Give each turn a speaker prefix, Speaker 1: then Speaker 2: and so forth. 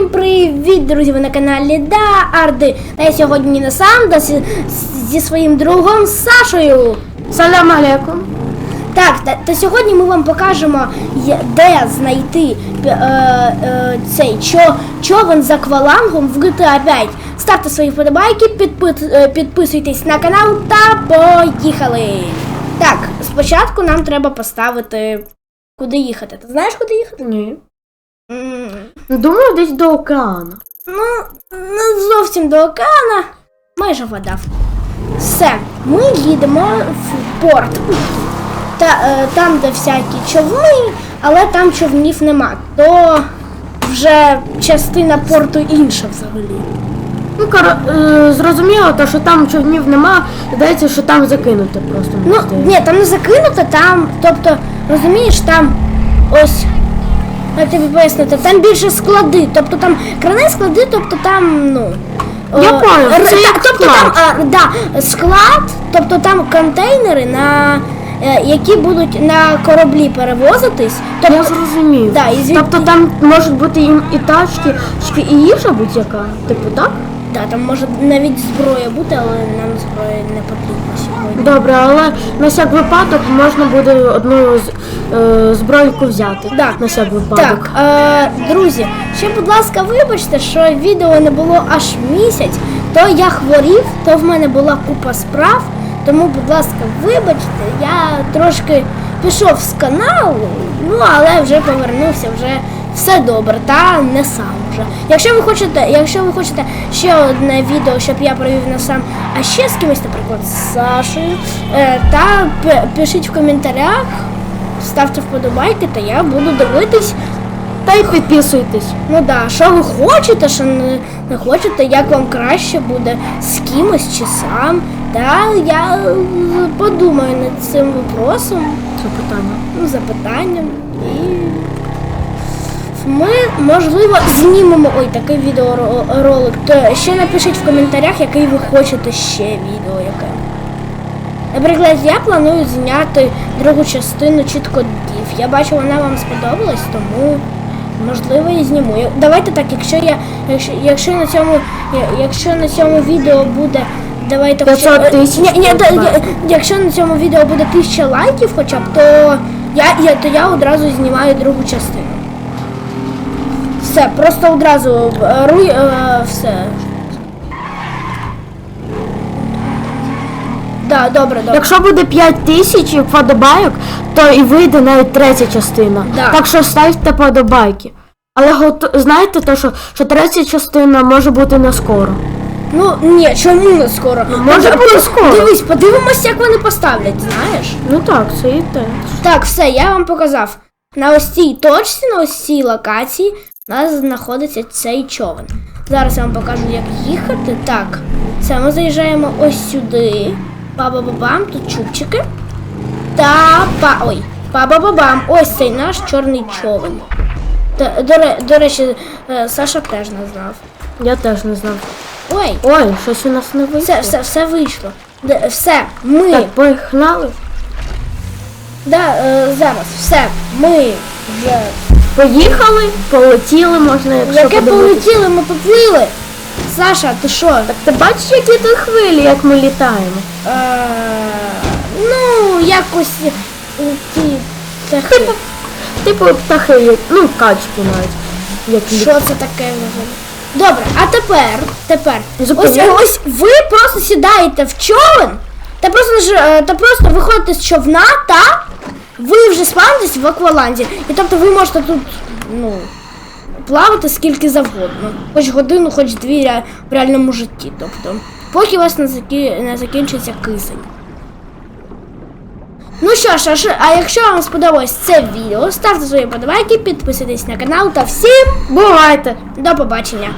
Speaker 1: Всім привіт, друзі! Ви на каналі Да Арди. Та я сьогодні не сам, да зі, зі своїм другом Сашою.
Speaker 2: Салям алейкум.
Speaker 1: Так, та, та сьогодні ми вам покажемо, де знайти е, е, цей чо, човен з аквалангом в GTA 5. Ставте свої вподобайки, підпи, е, підписуйтесь на канал та поїхали! Так, спочатку нам треба поставити, куди їхати. Ти знаєш, куди їхати?
Speaker 2: Ні.
Speaker 1: М,
Speaker 2: Думаю, десь до океану.
Speaker 1: Ну, не зовсім до океана, майже вода. Все, ми їдемо в порт. Та, е, там, де всякі човни, але там човнів нема. То вже частина порту інша взагалі.
Speaker 2: Ну, кор... е, зрозуміло, то, що там човнів нема, здається, що там закинути просто.
Speaker 1: Ну, ні, там не закинуто, там, тобто, розумієш, там ось. Як тобі пояснити, там більше склади, тобто там крани склади, тобто там, ну.
Speaker 2: Я
Speaker 1: е,
Speaker 2: понял,
Speaker 1: р-
Speaker 2: це
Speaker 1: так,
Speaker 2: як
Speaker 1: тобто
Speaker 2: склад.
Speaker 1: там а, да, склад, тобто там контейнери, на, е, які будуть на кораблі перевозитись. Тобто,
Speaker 2: Я зрозумів.
Speaker 1: Да, і звід-
Speaker 2: Тобто там можуть бути і, і тачки, і їжа будь-яка. Типу, так?
Speaker 1: Да, там може навіть зброя бути, але нам зброя не потрібна сьогодні.
Speaker 2: Добре, але на всяк випадок можна буде одну з, е, збройку взяти.
Speaker 1: Да.
Speaker 2: На всяк випадок.
Speaker 1: Так, е, друзі, ще, будь ласка, вибачте, що відео не було аж місяць. То я хворів, то в мене була купа справ. Тому, будь ласка, вибачте, я трошки пішов з каналу, ну але вже повернувся, вже все добре, та не сам вже. Якщо ви хочете, якщо ви хочете ще одне відео, щоб я провів не сам, а ще з кимось, наприклад, з Сашею, е, та п- пишіть в коментарях, ставте вподобайки, та я буду дивитись.
Speaker 2: Та й підписуйтесь.
Speaker 1: Ну да, що ви хочете, що не, не хочете, як вам краще буде з кимось чи сам. Та я подумаю над цим вопросом,
Speaker 2: Це питання.
Speaker 1: ну, запитанням і ми, можливо, знімемо ой, такий відеоролик. То ще напишіть в коментарях, який ви хочете ще відео яке. Наприклад, я планую зняти другу частину чіткодів. Я бачу, вона вам сподобалась, тому можливо і зніму. Давайте так, якщо я якщо, якщо на цьому якщо на цьому відео буде. Давайте
Speaker 2: 500
Speaker 1: хоча- Ні, ні, я- якщо на цьому відео буде 1000 лайків хоча б, то я, я, то я одразу знімаю другу частину. Все, просто одразу беру е, все. Да, добре, добре.
Speaker 2: Якщо буде 5 тисяч вподобайок, то і вийде навіть третя частина.
Speaker 1: Да.
Speaker 2: Так що ставте подобайки. Але гото- знаєте, то, що, що третя частина може бути не скоро.
Speaker 1: Ну ні, чому не скоро?
Speaker 2: може
Speaker 1: Ну,
Speaker 2: бути скоро.
Speaker 1: Дивись, подивимось, як вони поставлять, знаєш?
Speaker 2: Ну так, це і те.
Speaker 1: Так, все, я вам показав. На ось цій точці, на ось цій локації у нас знаходиться цей човен. Зараз я вам покажу, як їхати. Так, це ми заїжджаємо ось сюди. Па-ба-ба-бам, тут чубчики. Та па. Ой, па-ба-ба-бам. Ось цей наш чорний човен. Та, до, до речі, е, Саша теж не знав.
Speaker 2: Я теж не знав.
Speaker 1: Ой,
Speaker 2: Ой, щось у нас не вийшло.
Speaker 1: все, все, все вийшло. Де- Все, ми.
Speaker 2: Так, погнали.
Speaker 1: Да, е, зараз, все, ми вже
Speaker 2: Поїхали, полетіли, можна, якщо
Speaker 1: Яке
Speaker 2: подивитися.
Speaker 1: полетіли, ми поплили. Саша, ти що?
Speaker 2: Так ти бачиш, які тут хвилі, як ми літаємо?
Speaker 1: Е, ну, якось е, ті птахи.
Speaker 2: Типу, типу птахи, як- ну, качки навіть. Як
Speaker 1: Що це таке взагалі? Добре, а тепер, тепер, ось, ось ви просто сідаєте в човен, та просто, ж, е, та просто виходите з човна, та ви вже спавнитесь в акваланді. І тобто ви можете тут, ну, плавати скільки завгодно. Хоч годину, хоч дві в реальному житті. Тобто, поки у вас не, закі... не закінчиться кисень. Ну що ж, а що- а якщо вам сподобалось це відео, ставте свої подобайки, підписуйтесь на канал та всім
Speaker 2: Бувайте!
Speaker 1: до побачення!